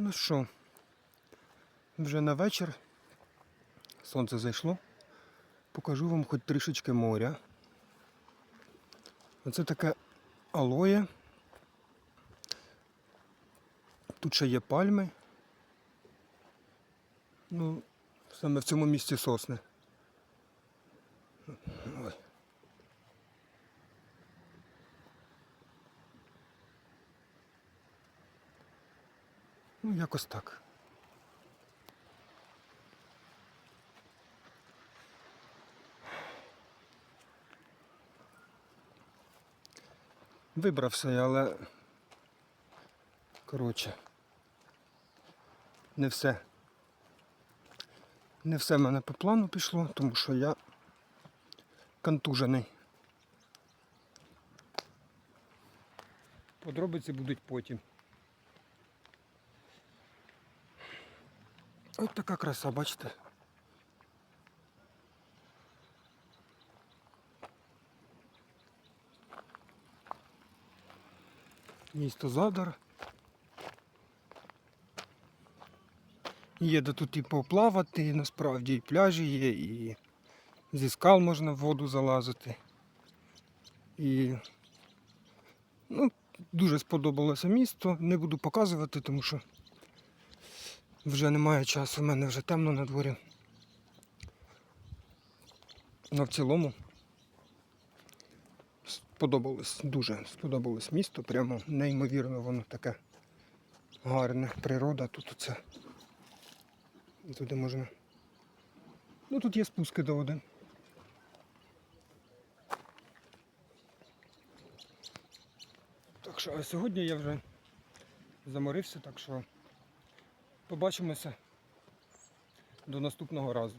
Ну що, вже на вечір. Сонце зайшло. Покажу вам хоч трішечки моря. Оце таке алоє. Тут ще є пальми. Ну, саме в цьому місці сосни. Ну, якось так. Вибрався я, але коротше. Не все. Не все в мене по плану пішло, тому що я контужений. Подробиці будуть потім. Ось така краса, бачите? Місто Задар. Є де тут і поплавати, і насправді і пляжі є, і зі скал можна в воду залазити. І ну, дуже сподобалося місто. Не буду показувати, тому що вже немає часу, в мене вже темно на дворі. Ну, в цілому сподобалось, дуже сподобалось місто, прямо неймовірно воно таке гарне. Природа тут оце. І туди можна. Ну тут є спуски до води. Так що, а сьогодні я вже заморився, так що побачимося до наступного разу.